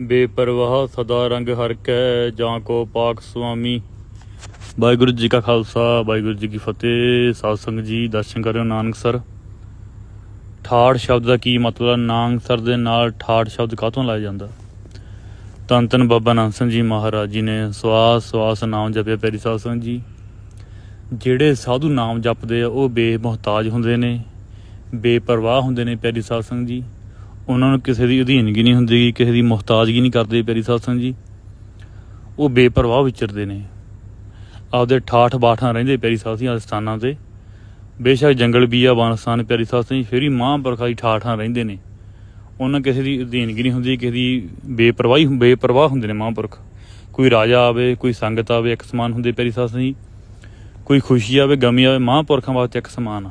ਬੇਪਰਵਾਹ ਸਦਾ ਰੰਗ ਹਰ ਕੈ, ਜਾਂ ਕੋ ਪਾਕ ਸੁਆਮੀ। ਵਾਹਿਗੁਰੂ ਜੀ ਕਾ ਖਾਲਸਾ, ਵਾਹਿਗੁਰੂ ਜੀ ਕੀ ਫਤਿਹ। ਸਾਧ ਸੰਗਤ ਜੀ, ਦਰਸ਼ਨ ਕਰਿਓ ਨਾਨਕ ਸਰ। ਠਾੜ ਸ਼ਬਦ ਦਾ ਕੀ ਮਤਲਬ ਨਾਨਕ ਸਰ ਦੇ ਨਾਲ ਠਾੜ ਸ਼ਬਦ ਕਾਹਤੋਂ ਲਾਇਆ ਜਾਂਦਾ? ਤਨ ਧੰਨ ਬਾਬਾ ਨਾਨਕ ਸਿੰਘ ਜੀ ਮਹਾਰਾਜ ਜੀ ਨੇ ਸਵਾਸ ਸਵਾਸ ਨਾਮ ਜਪਿਆ ਪੈਰੀ ਸਾਧ ਸੰਗਤ ਜੀ। ਜਿਹੜੇ ਸਾਧੂ ਨਾਮ ਜਪਦੇ ਆ, ਉਹ ਬੇਮੁਹਤਾਜ ਹੁੰਦੇ ਨੇ, ਬੇਪਰਵਾਹ ਹੁੰਦੇ ਨੇ ਪਿਆਰੀ ਸਾਧ ਸੰਗਤ ਜੀ। ਉਹਨਾਂ ਨੂੰ ਕਿਸੇ ਦੀ ਅਧੀਨਗੀ ਨਹੀਂ ਹੁੰਦੀ, ਕਿਸੇ ਦੀ ਮੁਹਤਾਜਗੀ ਨਹੀਂ ਕਰਦੇ ਪਿਆਰੀ ਸਾਧ ਜੀ। ਉਹ ਬੇਪਰਵਾਹ ਵਿਚਰਦੇ ਨੇ। ਆਪਦੇ ਠਾਠ ਬਾਠਾਂ ਰਹਿੰਦੇ ਪਿਆਰੀ ਸਾਧ ਸੰਗਤ ਸਥਾਨਾਂ ਤੇ। ਬੇਸ਼ੱਕ ਜੰਗਲ ਬੀਆ ਬਾਨਸਤਾਨ ਪਿਆਰੀ ਸਾਧ ਜੀ, ਫਿਰ ਹੀ ਮਹਾਂਪੁਰਖਾਂ ਦੀ ਠਾਠਾਂ ਰਹਿੰਦੇ ਨੇ। ਉਹਨਾਂ ਕਿਸੇ ਦੀ ਅਧੀਨਗੀ ਨਹੀਂ ਹੁੰਦੀ, ਕਿਸੇ ਦੀ ਬੇਪਰਵਾਹੀ ਬੇਪਰਵਾਹ ਹੁੰਦੇ ਨੇ ਮਹਾਂਪੁਰਖ। ਕੋਈ ਰਾਜਾ ਆਵੇ, ਕੋਈ ਸੰਗਤ ਆਵੇ, ਇੱਕ ਸਮਾਨ ਹੁੰਦੇ ਪਿਆਰੀ ਸਾਧ ਸੰਗਤ ਜੀ। ਕੋਈ ਖੁਸ਼ੀ ਆਵੇ, ਗਮੀ ਆਵੇ, ਮਹਾਂਪੁਰਖਾਂ ਵਾਸਤੇ ਇੱਕ ਸਮਾਨ ਆ।